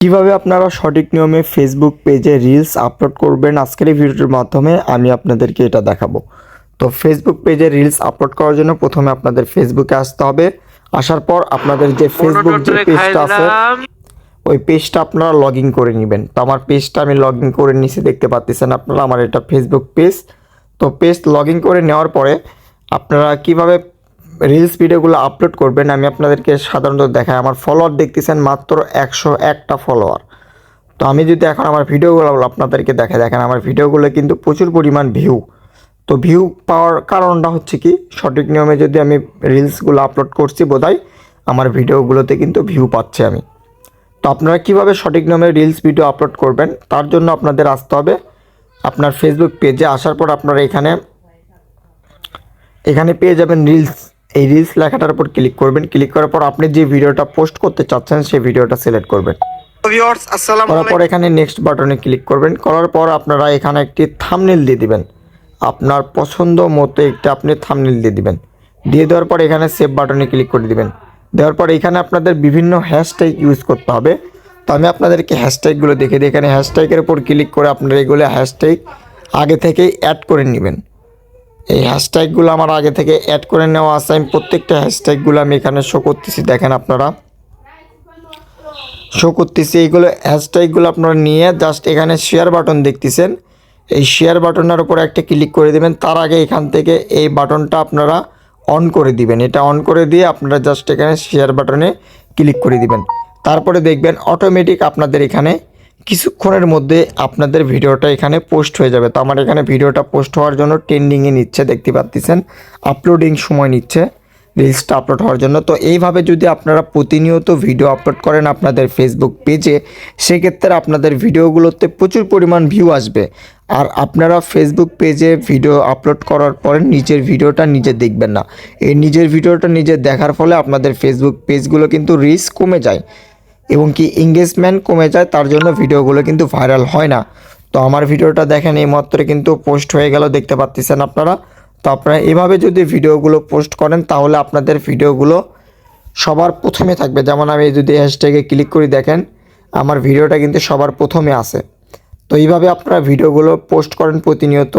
কীভাবে আপনারা সঠিক নিয়মে ফেসবুক পেজে রিলস আপলোড করবেন আজকের এই ভিডিওটির মাধ্যমে আমি আপনাদেরকে এটা দেখাবো। তো ফেসবুক পেজে রিলস আপলোড করার জন্য প্রথমে আপনাদের ফেসবুকে আসতে হবে। আসার পর আপনাদের যে ফেসবুক যে পেজটা আছে ওই পেজটা আপনারা লগ ইন করে নেবেন। তো আমার পেজটা আমি লগ ইন করে নিছি দেখতে পাচ্ছেন আপনারা আমার এটা ফেসবুক পেজ তো পেজ লগ ইন করে নেওয়ার পরে আপনারা কীভাবে রিলস ভিডিওগুলো আপলোড করবেন, আমি আপনাদেরকে সাধারণত দেখাই। আমার ফলোয়ার দেখতেছেন মাত্র একশো একটা ফলোয়ার তো আমি যদি এখন আমার ভিডিওগুলো আপনাদেরকে দেখা দেখেন আমার ভিডিওগুলো কিন্তু প্রচুর পরিমাণ ভিউ তো ভিউ পাওয়ার কারণটা হচ্ছে কি, সঠিক নিয়মে যদি আমি রিলসগুলো আপলোড করছি বোধহয়, আমার ভিডিওগুলোতে কিন্তু ভিউ পাচ্ছে আমি। তো আপনারা কীভাবে সঠিক নিয়মে রিলস ভিডিও আপলোড করবেন, তার জন্য আপনাদের আসতে হবে আপনার ফেসবুক পেজে আসার পর আপনারা এখানে এখানে পেয়ে যাবেন রিলস এই রিলস লেখাটার উপর ক্লিক করবেন। ক্লিক করার পর আপনি যে ভিডিওটা পোস্ট করতে চাচ্ছেন সেই ভিডিওটা সিলেক্ট করবেন। ভিউয়ার্স আসসালামু করার পর এখানে নেক্সট বাটনে ক্লিক করবেন। করার পর আপনারা এখানে একটি থামনেল দিয়ে দিবেন। আপনার পছন্দ মতো একটা আপনি থামনেল দিয়ে দিবেন। দিয়ে দেওয়ার পর এখানে সেভ বাটনে ক্লিক করে দিবেন। দেওয়ার পর এখানে আপনাদের বিভিন্ন হ্যাশট্যাগ ইউজ করতে হবে। তো আমি আপনাদেরকে হ্যাশট্যাগুলো দেখে দিই। এখানে হ্যাশট্যাগের উপর ক্লিক করে আপনারা এগুলো হ্যাশট্যাগ আগে থেকেই অ্যাড করে নেবেন। এই হ্যাশট্যাগুলো আমার আগে থেকে অ্যাড করে নেওয়া আছে। আমি প্রত্যেকটা হ্যাশট্যাগুলো আমি এখানে শো করতেছি, দেখেন আপনারা। শো করতেছি, এইগুলো হ্যাশট্যাগুলো আপনারা নিয়ে জাস্ট এখানে শেয়ার বাটন দেখতেছেন। এই শেয়ার বাটনের উপর একটা ক্লিক করে দিবেন, তার আগে এখান থেকে এই বাটনটা আপনারা অন করে দিবেন। এটা অন করে দিয়ে আপনারা জাস্ট এখানে শেয়ার বাটনে ক্লিক করে দিবেন। তারপরে দেখবেন অটোমেটিক আপনাদের এখানে কিছুক্ষণের মধ্যে আপনাদের ভিডিওটা এখানে পোস্ট হয়ে যাবে। তো আমার এখানে ভিডিওটা পোস্ট হওয়ার জন্য ট্রেন্ডিংয়ে নিচ্ছে, দেখতে পাচ্ছেন? আপলোডিং সময় নিচ্ছে রিলসটা আপলোড হওয়ার জন্য। তো এইভাবে যদি আপনারা প্রতিনিয়ত ভিডিও আপলোড করেন আপনাদের ফেসবুক পেজে সেক্ষেত্রে আপনাদের ভিডিওগুলোতে প্রচুর পরিমাণ ভিউ আসবে। আর আপনারা ফেসবুক পেজে ভিডিও আপলোড করার পরে নিজের ভিডিওটা নিজে দেখবেন না। এই নিজের ভিডিওটা নিজে দেখার ফলে আপনাদের ফেসবুক পেজগুলো কিন্তু রিস্ক কমে যায়। এবং কি এঙ্গেজমেন্ট কমে যায়, তার জন্য ভিডিওগুলো কিন্তু ভাইরাল হয় না। তো আমার ভিডিওটা দেখেন, এই মাত্র কিন্তু পোস্ট হয়ে গেল, দেখতে পাচ্ছেন আপনারা। তো আপনারা এভাবে যদি ভিডিওগুলো পোস্ট করেন, তাহলে আপনাদের ভিডিওগুলো সবার প্রথমে থাকবে। যেমন আমি যদি হ্যাশট্যাগে ক্লিক করি, দেখেন, আমার ভিডিওটা কিন্তু সবার প্রথমে আসে তো এইভাবে আপনারা ভিডিওগুলো পোস্ট করেন প্রতিনিয়ত।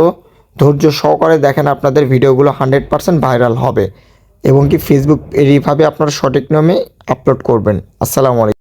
ধৈর্য সহকারে দেখেন, আপনাদের ভিডিওগুলো হান্ড্রেড পারসেন্ট ভাইরাল হবে। এবং কি ফেসবুক এইভাবে আপনারা সঠিক নিয়মে আপলোড করবেন। আসসালামু আলাইকুম।